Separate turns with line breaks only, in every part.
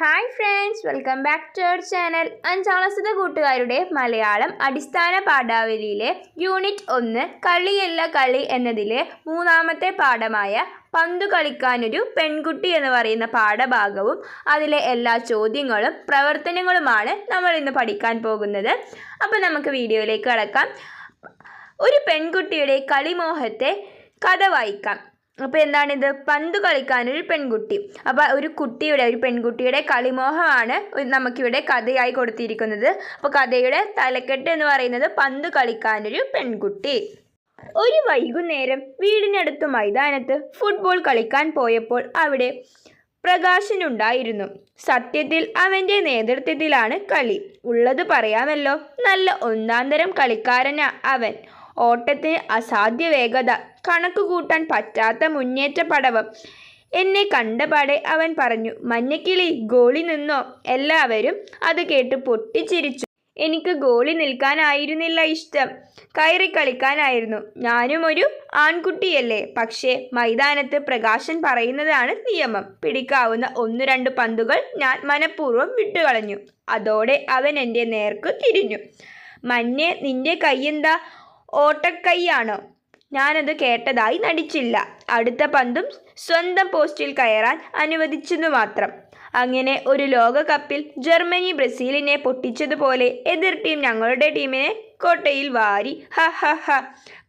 Hi friends welcome back to our channel അഞ്ചാം ക്ലാസ്സിലെ കൂട്ടുകാരുടെ മലയാളം അടിസ്ഥാന പാഠാവലിയിലെ യൂണിറ്റ് ഒന്ന് കളിയല്ല കളി എന്നതിലെ മൂന്നാമത്തെ പാഠമായ പന്തു കളിക്കാനൊരു പെൺകുട്ടി എന്ന് പറയുന്ന പാഠഭാഗവും അതിലെ എല്ലാ ചോദ്യങ്ങളും പ്രവർത്തനങ്ങളുമാണ് നമ്മൾ ഇന്ന് പഠിക്കാൻ പോകുന്നത്. അപ്പോൾ നമുക്ക് വീഡിയോയിലേക്ക് കടക്കാം. ഒരു പെൺകുട്ടിയുടെ കളിമോഹത്തെ കഥ വായിക്കാം. അപ്പോൾ എന്താണിത്? പന്ത് കളിക്കാനൊരു പെൺകുട്ടി. അപ്പോൾ ഒരു കുട്ടിയുടെ ഒരു പെൺകുട്ടിയുടെ കളിമോഹമാണ് നമുക്കിവിടെ കഥയായി കൊടുത്തിരിക്കുന്നത്. അപ്പോൾ കഥയുടെ തലക്കെട്ട് എന്ന് പറയുന്നത് പന്ത് കളിക്കാനൊരു പെൺകുട്ടി. ഒരു വൈകുന്നേരം വീടിനടുത്ത് മൈതാനത്ത് ഫുട്ബോൾ കളിക്കാൻ പോയപ്പോൾ അവിടെ പ്രകാശനുണ്ടായിരുന്നു സത്യത്തിൽ അവന്റെ നേതൃത്വത്തിലാണ് കളി. ഉള്ളത് പറയാമല്ലോ. നല്ല ഒന്നാന്തരം കളിക്കാരനാ അവൻ. ഓട്ടത്തിന് അസാധ്യ വേഗത കണക്ക് കൂട്ടാൻ പറ്റാത്ത മുന്നേറ്റ പടവം എന്നെ കണ്ടപാടെ അവൻ പറഞ്ഞു മഞ്ഞക്കിളി ഗോളി നിന്നോ? എല്ലാവരും അത് കേട്ട് പൊട്ടിച്ചിരിച്ചു. എനിക്ക് ഗോളി നിൽക്കാനായിരുന്നില്ല ഇഷ്ടം. കയറി കളിക്കാനായിരുന്നു. ഞാനും ഒരു ആൺകുട്ടിയല്ലേ. പക്ഷേ മൈതാനത്ത് പ്രകാശൻ പറയുന്നതാണ് നിയമം. പിടിക്കാവുന്ന ഒന്ന് രണ്ട് പന്തുകൾ ഞാൻ മനഃപൂർവം വിട്ടുകളഞ്ഞു. അതോടെ അവൻ എന്റെ നേർക്ക് തിരിഞ്ഞു. മഞ്ഞെ നിന്റെ കൈയെന്താ? ഓട്ടക്കൈയാണോ? ഞാനത് കേട്ടതായി നടിച്ചില്ല. അടുത്ത പന്തും സ്വന്തം പോസ്റ്റിൽ കയറാൻ അനുവദിച്ചെന്നു മാത്രം. അങ്ങനെ ഒരു ലോകകപ്പിൽ ജർമ്മനി ബ്രസീലിനെ പൊട്ടിച്ചതുപോലെ എതിർ ടീം ഞങ്ങളുടെ ടീമിനെ കോട്ടയിൽ വാരി. ഹ ഹ ഹ.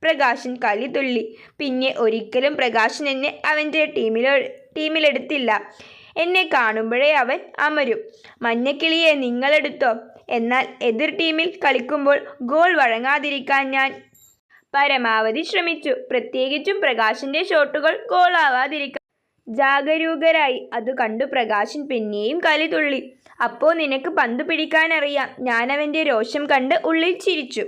പ്രകാശൻ കളി തുള്ളി. പിന്നെ ഒരിക്കലും പ്രകാശൻ എന്നെ അവന്റെ ടീമിലോ ടീമിലെടുത്തില്ല. എന്നെ കാണുമ്പോഴേ അവൻ അമരും. മഞ്ഞക്കിളിയെ നിങ്ങളെടുത്തോ? എന്നാൽ എതിർ ടീമിൽ കളിക്കുമ്പോൾ ഗോൾ വഴങ്ങാതിരിക്കാൻ ഞാൻ പരമാവധി ശ്രമിച്ചു. പ്രത്യേകിച്ചും പ്രകാശിന്റെ ഷോട്ടുകൾ ഗോളാവാതിരിക്കാൻ ജാഗരൂകരായി. അത് കണ്ടു പ്രകാശൻ പിന്നെയും കലി തുള്ളി. അപ്പോ നിനക്ക് പന്ത് പിടിക്കാനറിയാം. ഞാനവന്റെ രോഷം കണ്ട് ഉള്ളിൽ ചിരിച്ചു.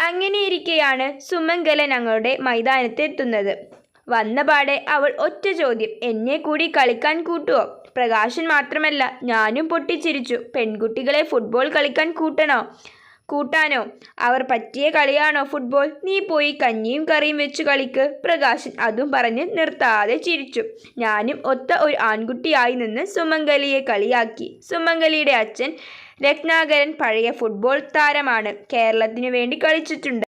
അങ്ങനെയിരിക്കെയാണ് സുമംഗല ഞങ്ങളുടെ മൈതാനത്തെത്തുന്നത്. വന്ന വന്നപാടെ അവൾ ഒറ്റ ചോദ്യം. എന്നെ കൂടി കളിക്കാൻ കൂട്ടുവോ? പ്രകാശൻ മാത്രമല്ല ഞാനും പൊട്ടിച്ചിരിച്ചു. പെൺകുട്ടികളെ ഫുട്ബോൾ കളിക്കാൻ കൂട്ടണോ? കൂട്ടാനോ? അവർ പറ്റിയ കളിയാണോ ഫുട്ബോൾ നീ പോയി കഞ്ഞിയും കറിയും വെച്ച് കളിക്ക്. പ്രകാശൻ അതും പറഞ്ഞ് നിർത്താതെ ചിരിച്ചു. ഞാനും ഒത്ത ഒരു ആൺകുട്ടിയായി നിന്ന് സുമംഗലിയെ കളിയാക്കി. സുമംഗലിയുടെ അച്ഛൻ രത്നാകരൻ പഴയ ഫുട്ബോൾ താരമാണ്. കേരളത്തിനു വേണ്ടി കളിച്ചിട്ടുണ്ട്.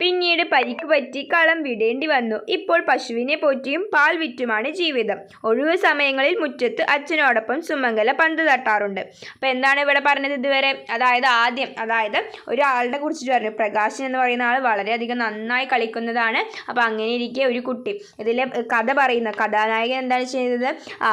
പിന്നീട് പരിക്ക് പറ്റി കളം വിടേണ്ടി വന്നു. ഇപ്പോൾ പശുവിനെ പോറ്റിയും പാൽ വിറ്റുമാണ് ജീവിതം. ഒഴിവു സമയങ്ങളിൽ മുറ്റത്ത് അച്ഛനോടൊപ്പം സുമംഗല പന്ത് തട്ടാറുണ്ട്. അപ്പോൾ എന്താണ് ഇവിടെ പറഞ്ഞത് ഇതുവരെ? അതായത് ആദ്യം അതായത് ഒരാളുടെ കുറിച്ചിട്ട് പറഞ്ഞു. പ്രകാശൻ എന്ന് പറയുന്ന ആൾ വളരെയധികം നന്നായി കളിക്കുന്നതാണ്. അപ്പോൾ അങ്ങനെ ഇരിക്കെ ഒരു കുട്ടി. ഇതിലെ കഥ പറയുന്ന കഥാനായകൻ എന്താണ് ചെയ്തത്? ആ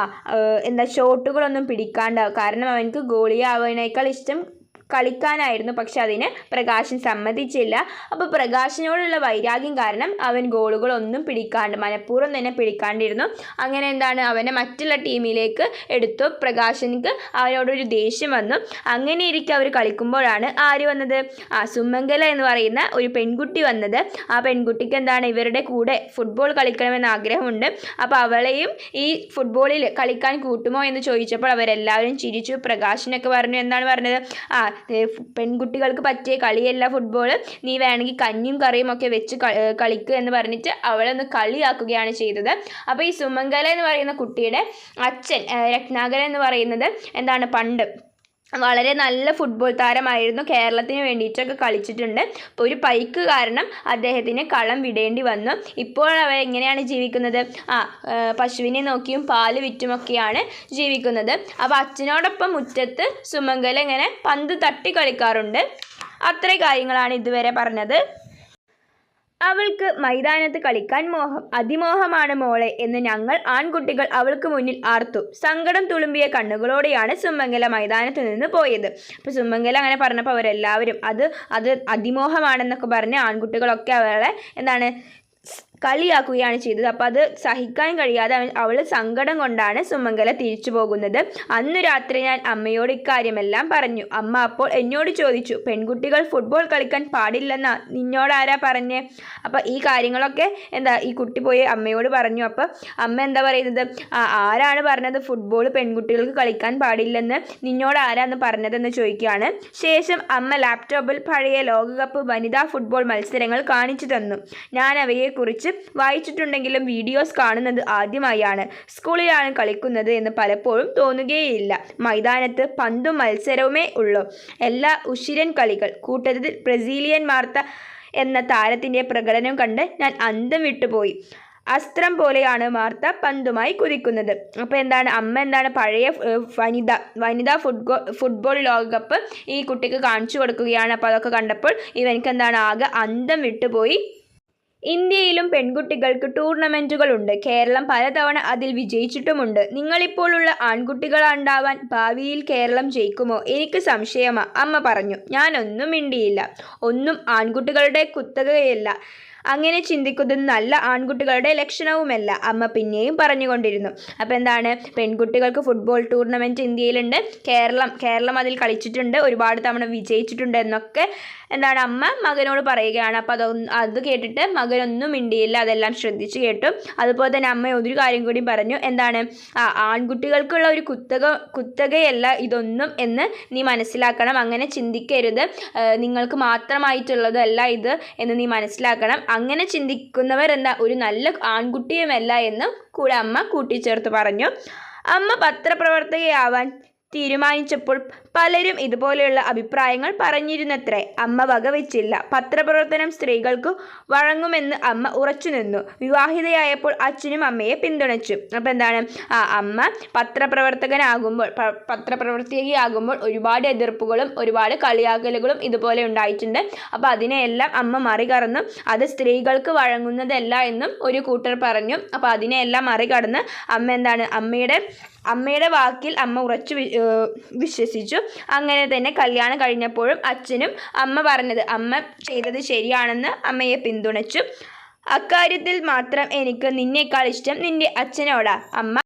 എന്താ ഷോട്ടുകളൊന്നും പിടിക്കാണ്ടാവും കാരണം അവനക്ക് ഗോളിയാവുന്നതിനേക്കാൾ ഇഷ്ടം കളിക്കാനായിരുന്നു. പക്ഷെ അതിന് പ്രകാശൻ സമ്മതിച്ചില്ല. അപ്പോൾ പ്രകാശിനോടുള്ള വൈരാഗ്യം കാരണം അവൻ ഗോളുകളൊന്നും പിടിക്കാണ്ട് മനഃപൂർവം തന്നെ പിടിക്കാണ്ടിരുന്നു. അങ്ങനെ എന്താണ് അവനെ മറ്റുള്ള ടീമിലേക്ക് എടുത്തു. പ്രകാശനിക്ക് അവനോടൊരു ദേഷ്യം വന്നു. അങ്ങനെ ഇരിക്കെ അവർ കളിക്കുമ്പോഴാണ് ആര് വന്നത്? ആ സുമംഗല എന്ന് പറയുന്ന ഒരു പെൺകുട്ടി വന്നത്. ആ പെൺകുട്ടിക്ക് എന്താണ് ഇവരുടെ കൂടെ ഫുട്ബോൾ കളിക്കണമെന്ന് ആഗ്രഹമുണ്ട്. അപ്പോൾ അവളെയും ഈ ഫുട്ബോളിൽ കളിക്കാൻ കൂട്ടുമോ എന്ന് ചോദിച്ചപ്പോൾ അവരെല്ലാവരും ചിരിച്ചു. പ്രകാശനൊക്കെ പറഞ്ഞു എന്താണ് പറഞ്ഞത്? ആ പെൺകുട്ടികൾക്ക് പറ്റിയ കളിയല്ല ഫുട്ബോൾ നീ വേണമെങ്കിൽ കഞ്ഞിയും കറിയും ഒക്കെ വെച്ച് കളിക്കുക എന്ന് പറഞ്ഞിട്ട് അവളെ ഒന്ന് കളിയാക്കുകയാണ് ചെയ്തത്. അപ്പോൾ ഈ സുമംഗല എന്ന് പറയുന്ന കുട്ടിയുടെ അച്ഛൻ രത്നാകരൻ എന്ന് പറയുന്നത് എന്താണ്? പണ്ട് വളരെ നല്ല ഫുട്ബോൾ താരമായിരുന്നു. കേരളത്തിന് വേണ്ടിയിട്ടൊക്കെ കളിച്ചിട്ടുണ്ട്. അപ്പോൾ ഒരു പൈക്ക് കാരണം അദ്ദേഹത്തിന് കളം വിടേണ്ടി വന്നു. ഇപ്പോൾ അവർ എങ്ങനെയാണ് ജീവിക്കുന്നത്? ആ പശുവിനെ നോക്കിയും പാൽ വിറ്റുമൊക്കെയാണ് ജീവിക്കുന്നത്. അപ്പോൾ അച്ഛനോടൊപ്പം മുറ്റത്ത് സുമംഗല ഇങ്ങനെ പന്ത് തട്ടി കളിക്കാറുണ്ട്. അത്ര കാര്യങ്ങളാണ് ഇതുവരെ പറഞ്ഞത്. അവൾക്ക് മൈതാനത്ത് കളിക്കാൻ മോഹം അതിമോഹമാണ് മോളെ എന്ന് ഞങ്ങൾ ആൺകുട്ടികൾ അവൾക്ക് മുന്നിൽ ആർത്തു. സങ്കടം തുളുമ്പിയ കണ്ണുകളോടെയാണ് സുമംഗല മൈതാനത്ത് നിന്ന് പോയത്. അപ്പോൾ സുമംഗല അങ്ങനെ പറഞ്ഞപ്പോൾ അവരെല്ലാവരും അത് അത് അതിമോഹമാണെന്നൊക്കെ പറഞ്ഞ് ആൺകുട്ടികളൊക്കെ അവളെ എന്താണ് കളിയാക്കുകയാണ് ചെയ്തത്. അപ്പോൾ അത് സഹിക്കാൻ കഴിയാതെ അവൻ അവൾ സങ്കടം കൊണ്ടാണ് സുമംഗല തിരിച്ചു പോകുന്നത്. അന്നു രാത്രി ഞാൻ അമ്മയോട് ഇക്കാര്യമെല്ലാം പറഞ്ഞു. അമ്മ അപ്പോൾ എന്നോട് ചോദിച്ചു പെൺകുട്ടികൾ ഫുട്ബോൾ കളിക്കാൻ പാടില്ലെന്ന? നിന്നോടാരാ പറഞ്ഞേ? അപ്പോൾ ഈ കാര്യങ്ങളൊക്കെ എന്താ ഈ കുട്ടി പോയി അമ്മയോട് പറഞ്ഞു. അപ്പോൾ അമ്മ എന്താ പറയുന്നത്? ആരാണ് പറഞ്ഞത് ഫുട്ബോൾ പെൺകുട്ടികൾക്ക് കളിക്കാൻ പാടില്ലെന്ന്? നിന്നോട് ആരാന്ന് പറഞ്ഞതെന്ന് ചോദിക്കുകയാണ്. ശേഷം അമ്മ ലാപ്ടോപ്പിൽ പഴയ ലോകകപ്പ് വനിതാ ഫുട്ബോൾ മത്സരങ്ങൾ കാണിച്ചു തന്നു. ഞാൻ അവയെക്കുറിച്ച് വായിച്ചിട്ടുണ്ടെങ്കിലും വീഡിയോസ് കാണുന്നത് ആദ്യമായാണ് സ്കൂളിലാണ് കളിക്കുന്നത് എന്ന് പലപ്പോഴും തോന്നുകയില്ല. മൈതാനത്ത് പന്തും മത്സരവുമേ ഉള്ളൂ. എല്ലാ ഉശിരൻ കളികൾ കൂട്ടത്തിൽ ബ്രസീലിയൻ മാർത്ത എന്ന താരത്തിന്റെ പ്രകടനം കണ്ട് ഞാൻ അന്തം വിട്ടുപോയി. അസ്ത്രം പോലെയാണ് മാർത്ത പന്തുമായി കുതിക്കുന്നത്. അപ്പോൾ എന്താണ്? അമ്മ എന്താണ് പഴയ വനിത വനിതാ ഫുട്ബോൾ ഫുട്ബോൾ ലോകകപ്പ് ഈ കുട്ടിക്ക് കാണിച്ചു കൊടുക്കുകയാണ്. അപ്പോൾ അതൊക്കെ കണ്ടപ്പോൾ ഇവനിക്ക് എന്താണ് ആകെ അന്തം വിട്ടുപോയി. ഇന്ത്യയിലും പെൺകുട്ടികൾക്ക് ടൂർണമെന്റുകളുണ്ട് കേരളം പലതവണ അതിൽ വിജയിച്ചിട്ടുമുണ്ട്. നിങ്ങളിപ്പോഴുള്ള ആൺകുട്ടികളുണ്ടാവാൻ ഭാവിയിൽ കേരളം ജയിക്കുമോ? എനിക്ക് സംശയമാ. അമ്മ പറഞ്ഞു ഞാനൊന്നും മിണ്ടിയില്ല. ഒന്നും ആൺകുട്ടികളുടെ കുത്തകയല്ല. അങ്ങനെ ചിന്തിക്കുന്നത് നല്ല ആൺകുട്ടികളുടെ ലക്ഷണവുമല്ല അമ്മ പിന്നെയും പറഞ്ഞുകൊണ്ടിരുന്നു. അപ്പോൾ എന്താണ്? പെൺകുട്ടികൾക്ക് ഫുട്ബോൾ ടൂർണമെന്റ് ഇന്ത്യയിലുണ്ട്. കേരളം കേരളം അതിൽ കളിച്ചിട്ടുണ്ട്. ഒരുപാട് തവണ വിജയിച്ചിട്ടുണ്ട് എന്നൊക്കെ എന്താണ് അമ്മ മകനോട് പറയുകയാണ്. അപ്പോൾ അത് അത് കേട്ടിട്ട് മകനൊന്നും മിണ്ടിയില്ല. അതെല്ലാം ശ്രദ്ധിച്ച് കേട്ടു. അതുപോലെ തന്നെ അമ്മ ഒരു കാര്യം കൂടി പറഞ്ഞു. എന്താണ്? ആൺകുട്ടികൾക്കുള്ള ഒരു കുത്തക കുത്തകയല്ല ഇതൊന്നും എന്ന് നീ മനസ്സിലാക്കണം. അങ്ങനെ ചിന്തിക്കരുത്. നിങ്ങൾക്ക് മാത്രമായിട്ടുള്ളതല്ല ഇത് എന്ന് നീ മനസ്സിലാക്കണം. അങ്ങനെ ചിന്തിക്കുന്നവർ എന്താ? ഒരു നല്ല ആൺകുട്ടിയുമല്ല എന്നും കൂടെ അമ്മ കൂട്ടിച്ചേർത്ത് പറഞ്ഞു. അമ്മ പത്രപ്രവർത്തകയാവാൻ തീരുമാനിച്ചപ്പോൾ പലരും ഇതുപോലെയുള്ള അഭിപ്രായങ്ങൾ പറഞ്ഞിരുന്നത്രേ. അമ്മ വകവെച്ചില്ല പത്രപ്രവർത്തനം സ്ത്രീകൾക്കു വഴങ്ങുമെന്ന് അമ്മ ഉറച്ചു നിന്നു. വിവാഹിതയായപ്പോൾ അച്ഛനും അമ്മയെ പിന്തുണച്ചു. അപ്പം എന്താണ്? ആ അമ്മ പത്രപ്രവർത്തകനാകുമ്പോൾ പത്രപ്രവർത്തകയാകുമ്പോൾ ഒരുപാട് എതിർപ്പുകളും ഒരുപാട് കളിയാക്കലുകളും ഇതുപോലെ ഉണ്ടായിട്ടുണ്ട്. അപ്പോൾ അതിനെയെല്ലാം അമ്മ മറികടന്നു. അത് സ്ത്രീകൾക്ക് വഴങ്ങുന്നതല്ല എന്നും ഒരു കൂട്ടർ പറഞ്ഞു. അപ്പോൾ അതിനെയെല്ലാം മറികടന്ന് അമ്മ എന്താണ്? അമ്മയുടെ അമ്മയുടെ വാക്കിൽ അമ്മ ഉറച്ചു വിശ്വസിച്ചു. അങ്ങനെ തന്നെ കല്യാണം കഴിഞ്ഞപ്പോഴും അച്ഛനും അമ്മ പറഞ്ഞത് അമ്മ ചെയ്തത് ശരിയാണെന്ന് അമ്മയെ പിന്തുണച്ചു. അക്കാര്യത്തിൽ മാത്രം എനിക്ക് നിന്നേക്കാൾ ഇഷ്ടം നിന്റെ അച്ഛനോടാ. അമ്മ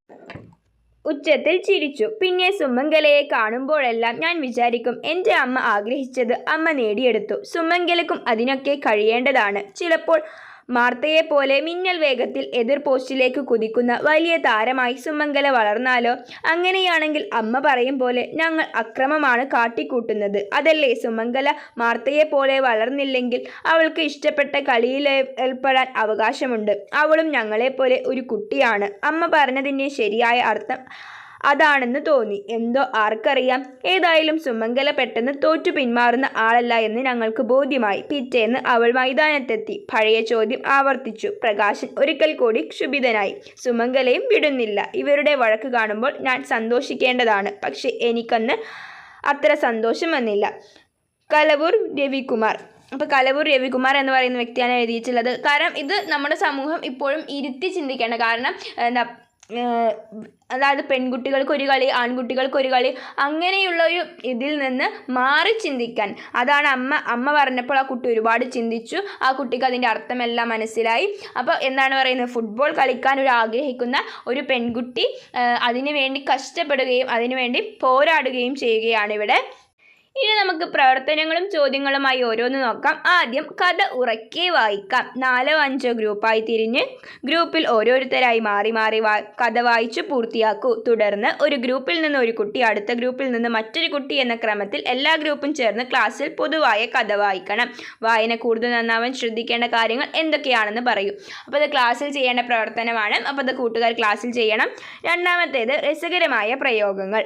ഉച്ചത്തിൽ ചിരിച്ചു. പിന്നെ സുമംഗലയെ കാണുമ്പോഴെല്ലാം ഞാൻ വിചാരിക്കും എന്റെ അമ്മ ആഗ്രഹിച്ചത് അമ്മ നേടിയെടുത്തു. സുമംഗലക്കും അതിനൊക്കെ കഴിയേണ്ടതാണ്. ചിലപ്പോൾ മാർത്തയെ പോലെ മിന്നൽ വേഗത്തിൽ എതിർ പോസ്റ്റിലേക്ക് കുതിക്കുന്ന വലിയ താരമായി സുമംഗല വളർന്നാലോ? അങ്ങനെയാണെങ്കിൽ അമ്മ പറയും പോലെ ഞങ്ങൾ അക്രമമാണ് കാട്ടിക്കൂട്ടുന്നത്. അതല്ലേ സുമംഗല മാർത്തയെ പോലെ വളർന്നില്ലെങ്കിൽ അവൾക്ക് ഇഷ്ടപ്പെട്ട കളിയിൽ ഏർപ്പെടാൻ അവകാശമുണ്ട്. അവളും ഞങ്ങളെപ്പോലെ ഒരു കുട്ടിയാണ്. അമ്മ പറഞ്ഞതിന്റെ ശരിയായ അർത്ഥം അതാണെന്ന് തോന്നി. എന്തോ ആർക്കറിയാം. ഏതായാലും സുമംഗല പെട്ടെന്ന് തോറ്റു പിന്മാറുന്ന ആളല്ല എന്ന് ഞങ്ങൾക്ക് ബോധ്യമായി. പിറ്റേന്ന് അവൾ മൈതാനത്തെത്തി. പഴയ ചോദ്യം ആവർത്തിച്ചു. പ്രകാശൻ ഒരിക്കൽ കൂടി ക്ഷുഭിതനായി. സുമംഗലയും വിടുന്നില്ല. ഇവരുടെ വഴക്ക് കാണുമ്പോൾ ഞാൻ സന്തോഷിക്കേണ്ടതാണ്. പക്ഷെ എനിക്കന്ന് അത്ര സന്തോഷം വന്നില്ല. കലവൂർ രവികുമാർ. അപ്പോൾ കലവൂർ രവികുമാർ എന്ന് പറയുന്ന വ്യക്തിയാണ് എഴുതിയിട്ടുള്ളത്. കാരണം ഇത് നമ്മുടെ സമൂഹം ഇപ്പോഴും ഇരുത്തി ചിന്തിക്കേണ്ട കാരണം എന്താ? അതായത് പെൺകുട്ടികൾക്ക് ഒരു കളി ആൺകുട്ടികൾക്ക് ഒരു കളി അങ്ങനെയുള്ള ഒരു ഇതിൽ നിന്ന് മാറി ചിന്തിക്കാൻ. അതാണ് അമ്മ അമ്മ പറഞ്ഞപ്പോൾ ആ കുട്ടി ഒരുപാട് ചിന്തിച്ചു. ആ കുട്ടിക്ക് അതിന്റെ അർത്ഥമെല്ലാം മനസ്സിലായി. അപ്പോൾ എന്താണ് പറയുന്നത്? ഫുട്ബോൾ കളിക്കാൻ ഒരു ആഗ്രഹിക്കുന്ന ഒരു പെൺകുട്ടി അതിനുവേണ്ടി അതിനു വേണ്ടി കഷ്ടപ്പെടുകയും അതിനുവേണ്ടി പോരാടുകയും ചെയ്യുകയാണ് ഇവിടെ. ഇനി നമുക്ക് പ്രവർത്തനങ്ങളും ചോദ്യങ്ങളുമായി ഓരോന്ന് നോക്കാം. ആദ്യം കഥ ഉറക്കെ വായിക്കാം. നാലോ അഞ്ചോ ഗ്രൂപ്പായി തിരിഞ്ഞ് ഗ്രൂപ്പിൽ ഓരോരുത്തരായി മാറി മാറി കഥ വായിച്ചു പൂർത്തിയാക്കൂ. തുടർന്ന് ഒരു ഗ്രൂപ്പിൽ നിന്ന് ഒരു കുട്ടി അടുത്ത ഗ്രൂപ്പിൽ നിന്ന് മറ്റൊരു കുട്ടി എന്ന ക്രമത്തിൽ എല്ലാ ഗ്രൂപ്പും ചേർന്ന് ക്ലാസ്സിൽ പൊതുവായ കഥ വായിക്കണം. വായന കൂടുതൽ നന്നാവാൻ ശ്രദ്ധിക്കേണ്ട കാര്യങ്ങൾ എന്തൊക്കെയാണെന്ന് പറയൂ. അപ്പോൾ അത് ക്ലാസ്സിൽ ചെയ്യേണ്ട പ്രവർത്തനമാണ്. അപ്പോൾ അത് കൂട്ടുകാർ ക്ലാസ്സിൽ ചെയ്യണം. രണ്ടാമത്തേത് രസകരമായ പ്രയോഗങ്ങൾ.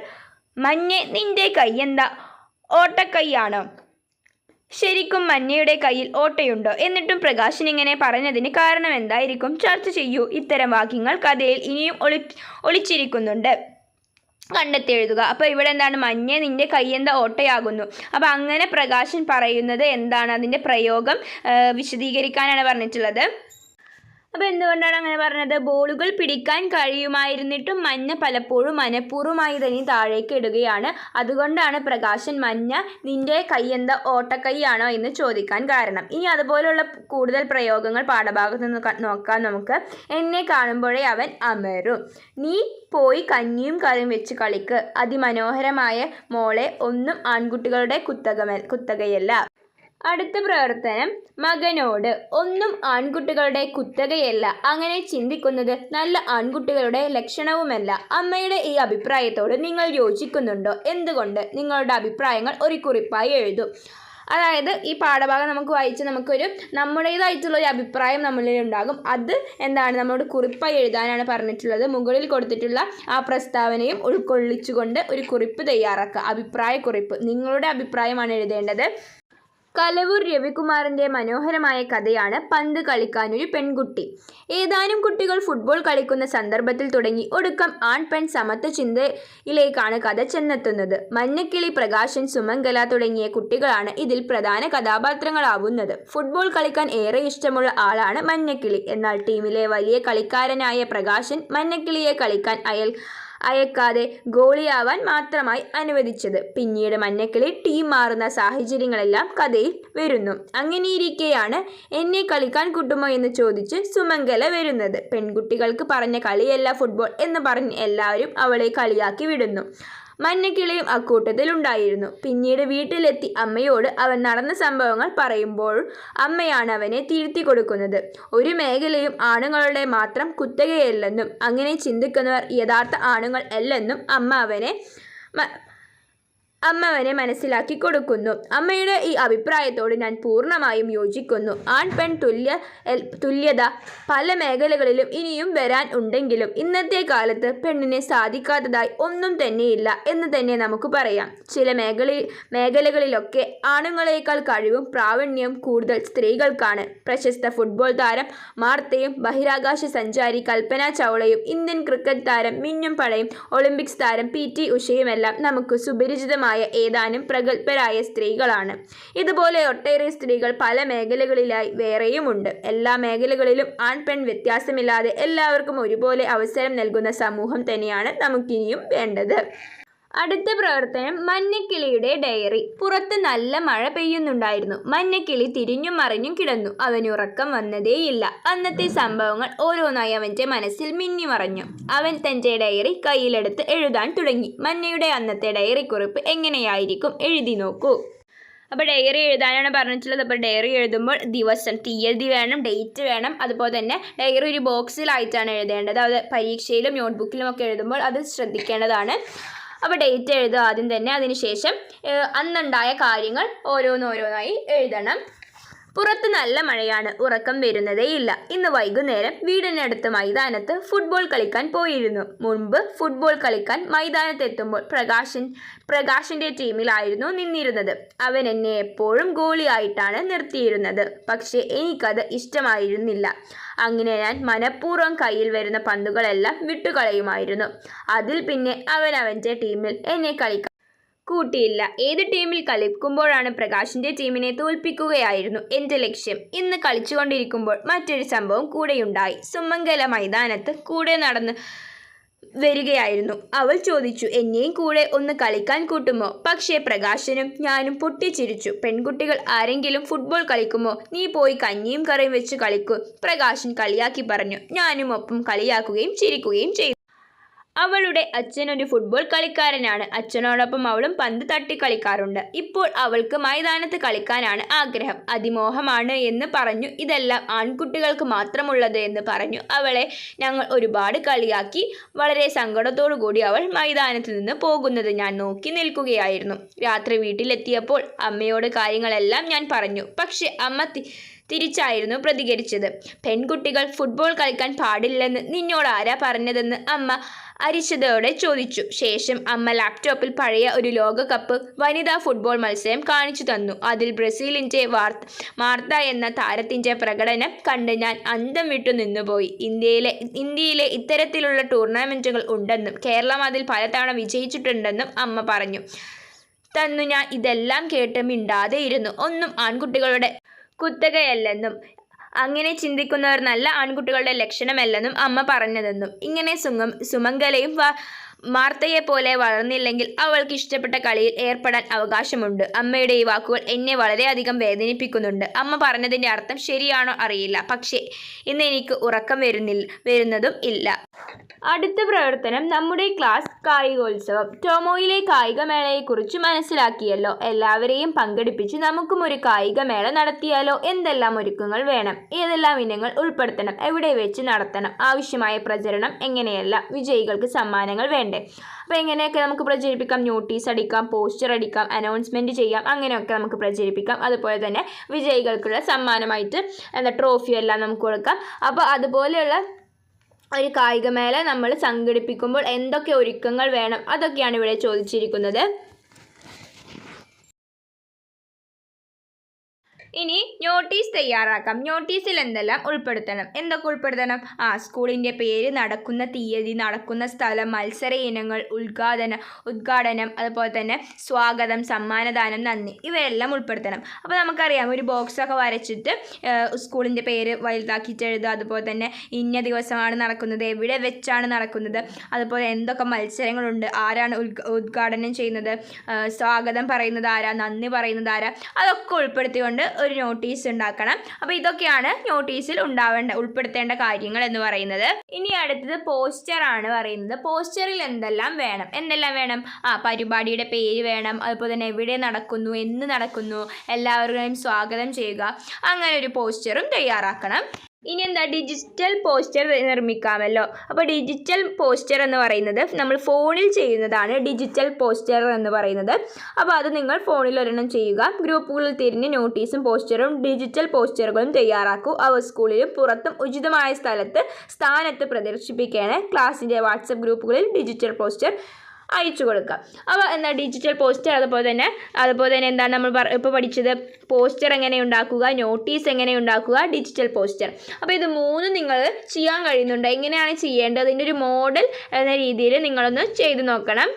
മഞ്ഞ് നിന്റെ കൈയെന്താ ഓട്ടക്കൈയാണോ. ശരിക്കും മഞ്ഞയുടെ കയ്യിൽ ഓട്ടയുണ്ടോ? എന്നിട്ടും പ്രകാശൻ ഇങ്ങനെ പറഞ്ഞതിന് കാരണം എന്തായിരിക്കും? ചർച്ച ചെയ്യൂ. ഇത്തരം വാക്യങ്ങൾ കഥയിൽ ഇനിയും ഒളി ഒളിച്ചിരിക്കുന്നുണ്ട്. കണ്ടെത്തി എഴുതുക. അപ്പോൾ ഇവിടെ എന്താണ്? മഞ്ഞ നിന്റെ കയ്യെന്താ ഓട്ടയാകുന്നു. അപ്പോൾ അങ്ങനെ പ്രകാശൻ പറയുന്നത് എന്താണ്? അതിന്റെ പ്രയോഗം വിശദീകരിക്കാനാണ് പറഞ്ഞിട്ടുള്ളത്. അപ്പോൾ എന്തുകൊണ്ടാണ് അങ്ങനെ പറഞ്ഞത്? ബോളുകൾ പിടിക്കാൻ കഴിയുമായിരുന്നിട്ടും മഞ്ഞ പലപ്പോഴും മനഃപൂർവമായി തന്നെ താഴേക്ക് ഇടുകയാണ്. അതുകൊണ്ടാണ് പ്രകാശൻ മഞ്ഞ നിന്റെ കൈ എന്താ? ഓട്ടക്കൈയാണോ? എന്ന് ചോദിക്കാൻ കാരണം. ഇനി അതുപോലുള്ള കൂടുതൽ പ്രയോഗങ്ങൾ പാഠഭാഗത്ത് നിന്ന് നോക്കാം നമുക്ക്. എന്നെ കാണുമ്പോഴേ അവൻ അമരും. നീ പോയി കഞ്ഞിയും കറിയും വെച്ച് കളിക്ക്. അതിമനോഹരമായ മോളെ ഒന്നും ആൺകുട്ടികളുടെ കുത്തകമ കുത്തകയല്ല. അടുത്ത പ്രവർത്തനം മകനോട്. ഒന്നും ആൺകുട്ടികളുടെ കുത്തകയല്ല. അങ്ങനെ ചിന്തിക്കുന്നത് നല്ല ആൺകുട്ടികളുടെ ലക്ഷണവുമല്ല. അമ്മയുടെ ഈ അഭിപ്രായത്തോട് നിങ്ങൾ യോജിക്കുന്നുണ്ടോ? എന്തുകൊണ്ട്? നിങ്ങളുടെ അഭിപ്രായങ്ങൾ ഒരു കുറിപ്പായി എഴുതും. അതായത് ഈ പാഠഭാഗം നമുക്ക് വായിച്ച് നമുക്കൊരു നമ്മുടേതായിട്ടുള്ള ഒരു അഭിപ്രായം നമ്മളിൽ ഉണ്ടാകും. അത് എന്താണ്? നമ്മളോട് കുറിപ്പായി എഴുതാനാണ് പറഞ്ഞിട്ടുള്ളത്. മുകളിൽ കൊടുത്തിട്ടുള്ള ആ പ്രസ്താവനയും ഉൾക്കൊള്ളിച്ചുകൊണ്ട് ഒരു കുറിപ്പ് തയ്യാറാക്കുക. അഭിപ്രായ കുറിപ്പ് നിങ്ങളുടെ അഭിപ്രായമാണ് എഴുതേണ്ടത്. കലവൂർ രവികുമാറിന്റെ മനോഹരമായ കഥയാണ് പന്ത് കളിക്കാനൊരു പെൺകുട്ടി. ഏതാനും കുട്ടികൾ ഫുട്ബോൾ കളിക്കുന്ന സന്ദർഭത്തിൽ തുടങ്ങി. ഒടുക്കം ആൺ പെൺ സമത്വ ചിന്തയിലേക്കാണ് കഥ ചെന്നെത്തുന്നത്. മഞ്ഞക്കിളി പ്രകാശൻ സുമംഗല തുടങ്ങിയ കുട്ടികളാണ് ഇതിൽ പ്രധാന കഥാപാത്രങ്ങളാവുന്നത്. ഫുട്ബോൾ കളിക്കാൻ ഏറെ ഇഷ്ടമുള്ള ആളാണ് മഞ്ഞക്കിളി. എന്നാൽ ടീമിലെ വലിയ കളിക്കാരനായ പ്രകാശൻ മഞ്ഞക്കിളിയെ കളിക്കാൻ അയൽ അയക്കാതെ ഗോളിയാവാൻ മാത്രമായി അനുവദിച്ചത്. പിന്നീട് മഞ്ഞക്കിളി ടീം മാറുന്ന സാഹചര്യങ്ങളെല്ലാം കഥയിൽ വരുന്നു. അങ്ങനെയിരിക്കെയാണ് എന്നെ കളിക്കാൻ കിട്ടുമോ എന്ന് ചോദിച്ച് സുമംഗല വരുന്നത്. പെൺകുട്ടികൾക്ക് പറഞ്ഞ കളിയല്ല ഫുട്ബോൾ എന്ന് പറഞ്ഞ് എല്ലാവരും അവളെ കളിയാക്കി വിടുന്നു. മഞ്ഞക്കിളിയും അക്കൂട്ടത്തിലുണ്ടായിരുന്നു. പിന്നീട് വീട്ടിലെത്തി അമ്മയോട് അവൻ നടന്ന സംഭവങ്ങൾ പറയുമ്പോൾ അമ്മയാണ് അവനെ തിരുത്തി കൊടുക്കുന്നത്. ഒരു മേഖലയും ആണുങ്ങളുടെ മാത്രം കുത്തകയല്ലെന്നും അങ്ങനെ ചിന്തിക്കുന്നവർ യഥാർത്ഥ ആണുങ്ങൾ അല്ലെന്നും അമ്മ അവനെ മ- അമ്മ അവനെ മനസ്സിലാക്കി കൊടുക്കുന്നു. അമ്മയുടെ ഈ അഭിപ്രായത്തോട് ഞാൻ പൂർണമായും യോജിക്കുന്നു. ആൺ പെൺ തുല്യ തുല്യത പല മേഖലകളിലും ഇനിയും വരാൻ ഉണ്ടെങ്കിലും ഇന്നത്തെ കാലത്ത് പെണ്ണിനെ സാധിക്കാത്തതായി ഒന്നും തന്നെയില്ല എന്ന് തന്നെ നമുക്ക് പറയാം. ചില മേഖല മേഖലകളിലൊക്കെ ആണുങ്ങളേക്കാൾ കഴിവും പ്രാവീണ്യവും കൂടുതൽ സ്ത്രീകൾക്കാണ്. പ്രശസ്ത ഫുട്ബോൾ താരം മാർത്തയും ബഹിരാകാശ സഞ്ചാരി കൽപ്പന ചൗളയും ഇന്ത്യൻ ക്രിക്കറ്റ് താരം മിന്നും പഴയും ഒളിമ്പിക്സ് താരം പി ടി ഉഷയുമെല്ലാം നമുക്ക് സുപരിചിതമായ ഏതാനും പ്രഗത്ഭരായ സ്ത്രീകളാണ്. ഇതുപോലെ ഒട്ടേറെ സ്ത്രീകൾ പല മേഖലകളിലായി വേറെയുമുണ്ട്. എല്ലാ മേഖലകളിലും ആൺ പെൺ വ്യത്യാസമില്ലാതെ എല്ലാവർക്കും ഒരുപോലെ അവസരം നൽകുന്ന സമൂഹം തന്നെയാണ് നമുക്കിനിയും വേണ്ടത്. അടുത്ത പ്രവർത്തനം മഞ്ഞക്കിളിയുടെ ഡയറി. പുറത്ത് നല്ല മഴ പെയ്യുന്നുണ്ടായിരുന്നു. മഞ്ഞക്കിളി തിരിഞ്ഞും മറിഞ്ഞും കിടന്നു. അവന് ഉറക്കം വന്നതേയില്ല. അന്നത്തെ സംഭവങ്ങൾ ഓരോന്നായി അവന്റെ മനസ്സിൽ മിന്നി മറഞ്ഞു. അവൻ തന്റെ ഡയറി കയ്യിലെടുത്ത് എഴുതാൻ തുടങ്ങി. മഞ്ഞയുടെ അന്നത്തെ ഡയറി കുറിപ്പ് എങ്ങനെയായിരിക്കും എഴുതി നോക്കൂ. അപ്പോൾ ഡയറി എഴുതാനാണ് പറഞ്ഞിട്ടുള്ളത്. അപ്പോൾ ഡയറി എഴുതുമ്പോൾ ദിവസം തീയതി വേണം ഡേറ്റ് വേണം. അതുപോലെ തന്നെ ഡയറി ഒരു ബോക്സിലായിട്ടാണ് എഴുതേണ്ടത്. അത് പരീക്ഷയിലും നോട്ട്ബുക്കിലും ഒക്കെ എഴുതുമ്പോൾ അത് ശ്രദ്ധിക്കേണ്ടതാണ്. അപ്പോൾ ഡേറ്റ് എഴുതുക ആദ്യം തന്നെ. അതിനുശേഷം അന്നുണ്ടായ കാര്യങ്ങൾ ഓരോന്നോരോന്നായി എഴുതണം. പുറത്ത് നല്ല മഴയാണ് ഉറക്കം വരുന്നതേയില്ല. ഇന്ന് വൈകുന്നേരം വീടിനടുത്ത് മൈതാനത്ത് ഫുട്ബോൾ കളിക്കാൻ പോയിരുന്നു. മുൻപ് ഫുട്ബോൾ കളിക്കാൻ മൈതാനത്തെത്തുമ്പോൾ പ്രകാശൻ പ്രകാശിന്റെ ടീമിലായിരുന്നു നിന്നിരുന്നത്. അവൻ എന്നെ എപ്പോഴും ഗോളിയായിട്ടാണ് നിർത്തിയിരുന്നത്. പക്ഷേ എനിക്കത് ഇഷ്ടമായിരുന്നില്ല. അങ്ങനെ ഞാൻ മനഃപൂർവം കയ്യിൽ വരുന്ന പന്തുകളെല്ലാം വിട്ടുകളയുമായിരുന്നു. അതിൽ പിന്നെ അവൻ അവന്റെ ടീമിൽ എന്നെ കളിക്കാൻ കൂട്ടിയില്ല. ഏത് ടീമിൽ കളിക്കുമ്പോഴാണ് പ്രകാശിന്റെ ടീമിനെ തോൽപ്പിക്കുകയായിരുന്നു എന്റെ ലക്ഷ്യം. ഇന്ന് കളിച്ചുകൊണ്ടിരിക്കുമ്പോൾ മറ്റൊരു സംഭവം കൂടെയുണ്ടായി. സുമംഗല മൈതാനത്ത് കൂടെ നടന്ന് വരികയായിരുന്നു. അവൾ ചോദിച്ചു എന്നെയും കൂടെ ഒന്ന് കളിക്കാൻ കൂട്ടുമോ? പക്ഷേ പ്രകാശനും ഞാനും പൊട്ടിച്ചിരിച്ചു. പെൺകുട്ടികൾ ആരെങ്കിലും ഫുട്ബോൾ കളിക്കുമോ? നീ പോയി കഞ്ഞിയും കറിയും വെച്ച് കളിക്കൂ പ്രകാശൻ കളിയാക്കി പറഞ്ഞു. ഞാനും ഒപ്പം കളിയാക്കുകയും ചിരിക്കുകയും ചെയ്തു. അവളുടെ അച്ഛൻ ഒരു ഫുട്ബോൾ കളിക്കാരനാണ്. അച്ഛനോടൊപ്പം അവളും പന്ത് തട്ടി കളിക്കാറുണ്ട്. ഇപ്പോൾ അവൾക്ക് മൈതാനത്ത് കളിക്കാനാണ് ആഗ്രഹം. അതിമോഹമാണ് എന്ന് പറഞ്ഞു. ഇതെല്ലാം ആൺകുട്ടികൾക്ക് മാത്രമുള്ളത് എന്ന് പറഞ്ഞു. അവളെ ഞങ്ങൾ ഒരുപാട് കളിയാക്കി. വളരെ സങ്കടത്തോടു കൂടി അവൾ മൈതാനത്ത് നിന്ന് പോകുന്നത് ഞാൻ നോക്കി നിൽക്കുകയായിരുന്നു. രാത്രി വീട്ടിലെത്തിയപ്പോൾ അമ്മയോട് കാര്യങ്ങളെല്ലാം ഞാൻ പറഞ്ഞു. പക്ഷെ അമ്മ തിരിച്ചായിരുന്നു പ്രതികരിച്ചത്. പെൺകുട്ടികൾ ഫുട്ബോൾ കളിക്കാൻ പാടില്ലെന്ന് നിന്നോട് ആരാ പറഞ്ഞതെന്ന് അമ്മ അരിശതയോടെ ചോദിച്ചു. ശേഷം അമ്മ ലാപ്ടോപ്പിൽ പഴയ ഒരു ലോകകപ്പ് വനിതാ ഫുട്ബോൾ മത്സരം കാണിച്ചു തന്നു. അതിൽ ബ്രസീലിന്റെ വാർത്ത മാർത്ത എന്ന താരത്തിന്റെ പ്രകടനം കണ്ട് ഞാൻ അന്തം വിട്ടു നിന്നുപോയി. ഇന്ത്യയിലെ ഇന്ത്യയിലെ ഇത്തരത്തിലുള്ള ടൂർണമെന്റുകൾ ഉണ്ടെന്നും കേരളം അതിൽ പലതവണ വിജയിച്ചിട്ടുണ്ടെന്നും അമ്മ പറഞ്ഞു. തന്നു ഞാൻ ഇതെല്ലാം കേട്ട് മിണ്ടാതെ ഇരുന്നു ഒന്നും ആൺകുട്ടികളുടെ കുത്തകയല്ലെന്നും അങ്ങനെ ചിന്തിക്കുന്നവർ നല്ല ആൺകുട്ടികളുടെ ലക്ഷണമല്ലെന്നും അമ്മ പറഞ്ഞതെന്നും ഇങ്ങനെ സുഖം സുമംഗലയും വ മാർത്തയെ പോലെ വളർന്നില്ലെങ്കിൽ അവൾക്ക് ഇഷ്ടപ്പെട്ട കളിയിൽ ഏർപ്പെടാൻ അവകാശമുണ്ട്. അമ്മയുടെ ഈ വാക്കുകൾ എന്നെ വളരെയധികം വേദനിപ്പിക്കുന്നുണ്ട്. അമ്മ പറഞ്ഞതിന്റെ അർത്ഥം ശരിയാണോ അറിയില്ല. പക്ഷേ ഇന്ന് എനിക്ക് ഉറക്കം വരുന്നില്ല വരുന്നതും ഇല്ല. അടുത്ത പ്രവർത്തനം നമ്മുടെ ക്ലാസ് കായികോത്സവം. ടോമോയിലെ കായികമേളയെക്കുറിച്ച് മനസ്സിലാക്കിയല്ലോ. എല്ലാവരെയും പങ്കെടുപ്പിച്ച് നമുക്കും ഒരു കായികമേള നടത്തിയാലോ? എന്തെല്ലാം ഒരുക്കങ്ങൾ വേണം? ഏതെല്ലാം ഇനങ്ങൾ ഉൾപ്പെടുത്തണം? എവിടെ വെച്ച് നടത്തണം? ആവശ്യമായ പ്രചരണം എങ്ങനെയെല്ലാം? വിജയികൾക്ക് സമ്മാനങ്ങൾ വേണ്ടേ? അപ്പോൾ എങ്ങനെയൊക്കെ നമുക്ക് പ്രചരിപ്പിക്കാം? നോട്ടീസ് അടിക്കാം പോസ്റ്റർ അടിക്കാം അനൗൺസ്മെന്റ് ചെയ്യാം അങ്ങനെയൊക്കെ നമുക്ക് പ്രചരിപ്പിക്കാം. അതുപോലെ തന്നെ വിജയികൾക്കുള്ള സമ്മാനമായിട്ട് എന്താ ട്രോഫിയെല്ലാം നമുക്ക് കൊടുക്കാം. അപ്പോൾ അതുപോലെയുള്ള ഒരു കായികമേള നമ്മൾ സംഘടിപ്പിക്കുമ്പോൾ എന്തൊക്കെ ഒരുക്കങ്ങൾ വേണം? അതൊക്കെയാണ് ഇവിടെ ചോദിച്ചിരിക്കുന്നത്. ഇനി നോട്ടീസ് തയ്യാറാക്കാം. നോട്ടീസിൽ എന്തെല്ലാം ഉൾപ്പെടുത്തണം? എന്തൊക്കെ ഉൾപ്പെടുത്തണം? ആ സ്കൂളിന്റെ പേര് നടക്കുന്ന തീയതി നടക്കുന്ന സ്ഥലം മത്സര ഇനങ്ങൾ ഉദ്ഘാടനം ഉദ്ഘാടനം അതുപോലെ തന്നെ സ്വാഗതം സമ്മാനദാനം നന്ദി ഇവയെല്ലാം ഉൾപ്പെടുത്തണം. അപ്പോൾ നമുക്കറിയാം ഒരു ബോക്സൊക്കെ വരച്ചിട്ട് സ്കൂളിന്റെ പേര് വലുതാക്കിയിട്ട് എഴുതുക. അതുപോലെ തന്നെ ഇന്ന ദിവസമാണ് നടക്കുന്നത് എവിടെ വെച്ചാണ് നടക്കുന്നത് അതുപോലെ എന്തൊക്കെ മത്സരങ്ങളുണ്ട് ആരാണ് ഉദ്ഘാടനം ചെയ്യുന്നത് സ്വാഗതം പറയുന്നത് ആരാ നന്ദി പറയുന്നത് ആരാ അതൊക്കെ ഉൾപ്പെടുത്തിക്കൊണ്ട് ഒരു നോട്ടീസ് ഉണ്ടാക്കണം. അപ്പോൾ ഇതൊക്കെയാണ് നോട്ടീസിൽ ഉണ്ടാവേണ്ട ഉൾപ്പെടുത്തേണ്ട കാര്യങ്ങൾ എന്ന് പറയുന്നത്. ഇനി അടുത്തത് പോസ്റ്റർ ആണ് പറയുന്നത്. പോസ്റ്ററിൽ എന്തെല്ലാം വേണം? എന്തെല്ലാം വേണം? ആ പരിപാടിയുടെ പേര് വേണം. അതുപോലെ തന്നെ എവിടെ നടക്കുന്നു? എന്ന് നടക്കുന്നു? എല്ലാവരുടെയും സ്വാഗതം ചെയ്യുക. അങ്ങനെ ഒരു പോസ്റ്ററും തയ്യാറാക്കണം. ഇനി എന്താ ഡിജിറ്റൽ പോസ്റ്റർ നിർമ്മിക്കാമല്ലോ. അപ്പോൾ ഡിജിറ്റൽ പോസ്റ്റർ എന്ന് പറയുന്നത് നമ്മൾ ഫോണിൽ ചെയ്യുന്നതാണ് ഡിജിറ്റൽ പോസ്റ്റർ എന്ന് പറയുന്നത്. അപ്പോൾ അത് നിങ്ങൾ ഫോണിൽ ഒരെണ്ണം ചെയ്യുക. ഗ്രൂപ്പുകളിൽ തിരിഞ്ഞ് നോട്ടീസും പോസ്റ്ററും ഡിജിറ്റൽ പോസ്റ്ററുകളും തയ്യാറാക്കൂ. അവ സ്കൂളിലും പുറത്തും ഉചിതമായ സ്ഥലത്ത് സ്ഥാനത്ത് പ്രദർശിപ്പിക്കുകയാണ്. ക്ലാസ്സിന്റെ വാട്സപ്പ് ഗ്രൂപ്പുകളിൽ ഡിജിറ്റൽ പോസ്റ്റർ അയച്ചു കൊടുക്കുക. അപ്പോൾ എന്താ ഡിജിറ്റൽ പോസ്റ്റർ അതുപോലെ തന്നെ അതുപോലെ തന്നെ എന്താണ് നമ്മൾ ഇപ്പോൾ പഠിച്ചത്? പോസ്റ്റർ എങ്ങനെ ഉണ്ടാക്കുക നോട്ടീസ് എങ്ങനെ ഉണ്ടാക്കുക ഡിജിറ്റൽ പോസ്റ്റർ അപ്പോൾ ഇത് മൂന്നും നിങ്ങൾ ചെയ്യാൻ കഴിയുന്നുണ്ട്. എങ്ങനെയാണ് ചെയ്യേണ്ടത്? ഇതിന്റെ ഒരു മോഡൽ എന്ന രീതിയിൽ നിങ്ങളൊന്ന് ചെയ്ത് നോക്കണം.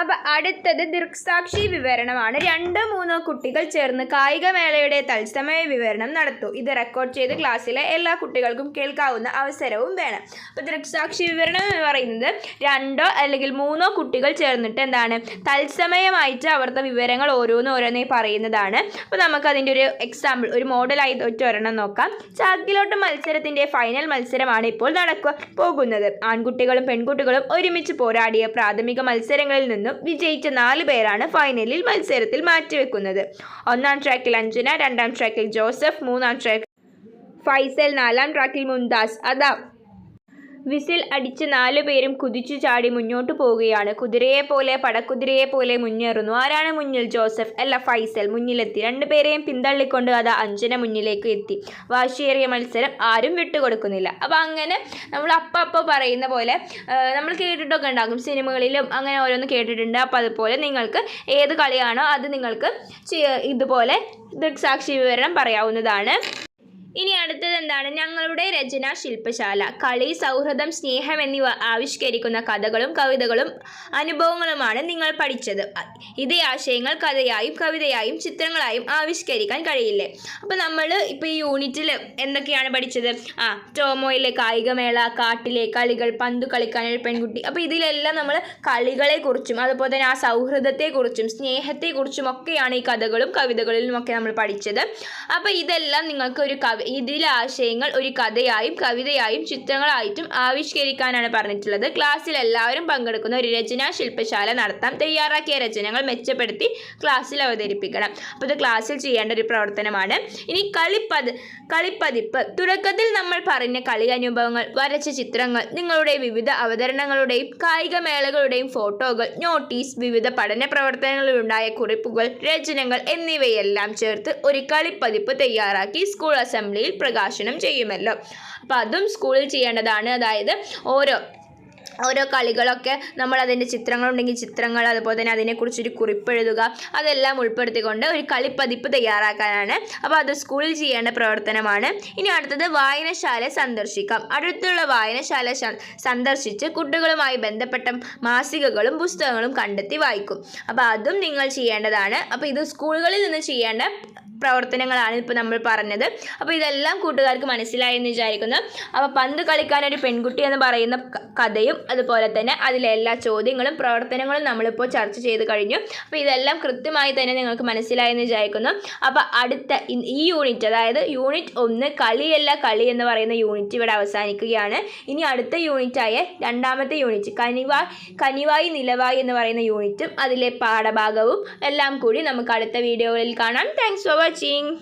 അപ്പോൾ അടുത്തത് ദൃക്സാക്ഷി വിവരണമാണ്. രണ്ടോ മൂന്നോ കുട്ടികൾ ചേർന്ന് കായികമേളയുടെ തത്സമയ വിവരണം നടത്തും. ഇത് റെക്കോർഡ് ചെയ്ത് ക്ലാസ്സിലെ എല്ലാ കുട്ടികൾക്കും കേൾക്കാവുന്ന അവസരവും വേണം. അപ്പോൾ ദൃക്സാക്ഷി വിവരണം എന്ന് പറയുന്നത് രണ്ടോ അല്ലെങ്കിൽ മൂന്നോ കുട്ടികൾ ചേർന്നിട്ട് എന്താണ് തത്സമയമായിട്ട് അവരുടെ വിവരങ്ങൾ ഓരോന്ന് ഓരോന്നേ പറയുന്നതാണ്. അപ്പോൾ നമുക്ക് അതിന്റെ ഒരു എക്സാമ്പിൾ ഒരു മോഡലായി ഒറ്റ ഒരെണ്ണം നോക്കാം. ചാക്കിലോട്ട് മത്സരത്തിന്റെ ഫൈനൽ മത്സരമാണ് ഇപ്പോൾ നടക്കുക പോകുന്നത്. ആൺകുട്ടികളും പെൺകുട്ടികളും ഒരുമിച്ച് പോരാടിയ പ്രാഥമിക മത്സരങ്ങളിൽ നിന്നും വിജയിച്ച നാല് പേരാണ് ഫൈനലിൽ മത്സരത്തിൽ മാറ്റിവെക്കുന്നത്. ഒന്നാം ട്രാക്കിൽ അഞ്ജന രണ്ടാം ട്രാക്കിൽ ജോസഫ് മൂന്നാം ട്രാക്കിൽ ഫൈസൽ നാലാം ട്രാക്കിൽ മുംതാസ് അതാ വിസിൽ അടിച്ച് നാലു പേരും കുതിച്ചു ചാടി മുന്നോട്ടു പോവുകയാണ്. കുതിരയെ പോലെ പടക്കുതിരയെ പോലെ മുന്നേറുന്നു. ആരാണ് മുന്നിൽ? ജോസഫ്. അല്ല ഫൈസൽ. മുന്നിലെത്തി. രണ്ടുപേരെയും പിന്തള്ളിക്കൊണ്ട് അത് അഞ്ജന മുന്നിലേക്ക് എത്തി. വാശിയേറിയ മത്സരം ആരും വിട്ടുകൊടുക്കുന്നില്ല. അപ്പോൾ അങ്ങനെ നമ്മൾ അപ്പം പറയുന്ന പോലെ നമ്മൾ കേട്ടിട്ടൊക്കെ ഉണ്ടാകും. സിനിമകളിലും അങ്ങനെ ഓരോന്ന് കേട്ടിട്ടുണ്ട്. അപ്പോൾ അതുപോലെ നിങ്ങൾക്ക് ഏത് കളിയാണോ അത് നിങ്ങൾക്ക് ഇതുപോലെ ദൃക്സാക്ഷി വിവരണം പറയാവുന്നതാണ്. ഇനി അടുത്തത് എന്താണ്? ഞങ്ങളുടെ രചന ശില്പശാല. കളി സൗഹൃദം സ്നേഹം എന്നിവ ആവിഷ്കരിക്കുന്ന കഥകളും കവിതകളും അനുഭവങ്ങളുമാണ് നിങ്ങൾ പഠിച്ചത്. ഇതേ ആശയങ്ങൾ കഥയായും കവിതയായും ചിത്രങ്ങളായും ആവിഷ്കരിക്കാൻ കഴിയില്ലേ? അപ്പോൾ നമ്മൾ ഇപ്പോൾ ഈ യൂണിറ്റിൽ എന്തൊക്കെയാണ് പഠിച്ചത്? ആ ടോമോയിലെ കായികമേള കാട്ടിലെ കളികൾ പന്തു കളിക്കാനൊരു പെൺകുട്ടി. അപ്പോൾ ഇതിലെല്ലാം നമ്മൾ കളികളെക്കുറിച്ചും അതുപോലെ തന്നെ ആ സൗഹൃദത്തെക്കുറിച്ചും സ്നേഹത്തെക്കുറിച്ചും ഒക്കെയാണ് ഈ കഥകളും കവിതകളിലും ഒക്കെ നമ്മൾ പഠിച്ചത്. അപ്പോൾ ഇതെല്ലാം നിങ്ങൾക്ക് ഒരു കവി ഇതിലെ ആശയങ്ങൾ ഒരു കഥയായും കവിതയായും ചിത്രങ്ങളായിട്ടും ആവിഷ്കരിക്കാനാണ് പറഞ്ഞിട്ടുള്ളത്. ക്ലാസ്സിൽ എല്ലാവരും പങ്കെടുക്കുന്ന ഒരു രചനാ ശില്പശാല നടത്താം തയ്യാറാക്കിയ രചനകൾ മെച്ചപ്പെടുത്തി ക്ലാസ്സിൽ അവതരിപ്പിക്കണം. അപ്പോൾ ഇത് ക്ലാസ്സിൽ ചെയ്യേണ്ട ഒരു പ്രവർത്തനമാണ്. ഇനി കളിപ്പത് കളിപ്പതിപ്പ്. തുടക്കത്തിൽ നമ്മൾ പറഞ്ഞ കളി അനുഭവങ്ങൾ വരച്ച ചിത്രങ്ങൾ നിങ്ങളുടെ വിവിധ അവതരണങ്ങളുടെയും കായിക മേളകളുടെയും ഫോട്ടോകൾ നോട്ടീസ് വിവിധ പഠന പ്രവർത്തനങ്ങളിലുണ്ടായ കുറിപ്പുകൾ രചനകൾ എന്നിവയെല്ലാം ചേർത്ത് ഒരു കളിപ്പതിപ്പ് തയ്യാറാക്കി സ്കൂൾ അസംബ്ലിയിൽ പ്രകാശനം ചെയ്യുമല്ലോ. അപ്പോൾ അതും സ്കൂളിൽ ചെയ്യേണ്ടതാണ്. അതായത് ഓരോ ഓരോ കളികളൊക്കെ നമ്മൾ അതിന്റെ ചിത്രങ്ങളുണ്ടെങ്കിൽ ചിത്രങ്ങൾ അതുപോലെ തന്നെ അതിനെക്കുറിച്ചൊരു കുറിപ്പ് എഴുതുക അതെല്ലാം ഉൾപ്പെടുത്തിക്കൊണ്ട് ഒരു കളിപ്പതിപ്പ് തയ്യാറാക്കാനാണ്. അപ്പോൾ അത് സ്കൂളിൽ ചെയ്യേണ്ട പ്രവർത്തനമാണ്. ഇനി അടുത്തത് വായനശാല സന്ദർശിക്കാം. അടുത്തുള്ള വായനശാല സന്ദർശിച്ച് കുട്ടികളുമായി ബന്ധപ്പെട്ട മാസികകളും പുസ്തകങ്ങളും കണ്ടെത്തി വായിക്കും. അപ്പോൾ അതും നിങ്ങൾ ചെയ്യേണ്ടതാണ്. അപ്പോൾ ഇത് സ്കൂളുകളിൽ നിന്ന് ചെയ്യേണ്ട പ്രവർത്തനങ്ങളാണ് ഇപ്പോൾ നമ്മൾ പറഞ്ഞത്. അപ്പോൾ ഇതെല്ലാം കൂട്ടുകാർക്ക് മനസ്സിലായെന്ന് വിചാരിക്കുന്നു. അപ്പോൾ പന്ത് കളിക്കാൻ ഒരു പെൺകുട്ടി എന്ന് പറയുന്ന കഥയും അതുപോലെ തന്നെ അതിലെ എല്ലാ ചോദ്യങ്ങളും പ്രവർത്തനങ്ങളും നമ്മളിപ്പോൾ ചർച്ച ചെയ്ത് കഴിഞ്ഞു. അപ്പോൾ ഇതെല്ലാം കൃത്യമായി തന്നെ നിങ്ങൾക്ക് മനസ്സിലായെന്ന് വിചാരിക്കുന്നു. അപ്പോൾ അടുത്ത ഈ യൂണിറ്റ് അതായത് യൂണിറ്റ് ഒന്ന് കളിയല്ല കളി എന്ന് പറയുന്ന യൂണിറ്റ് ഇവിടെ അവസാനിക്കുകയാണ്. ഇനി അടുത്ത യൂണിറ്റായ രണ്ടാമത്തെ യൂണിറ്റ് കനിവാ കനിവായി നിലവായി എന്ന് പറയുന്ന യൂണിറ്റും അതിലെ പാഠഭാഗവും എല്ലാം കൂടി നമുക്ക് അടുത്ത വീഡിയോകളിൽ കാണാം. Thanks for watching.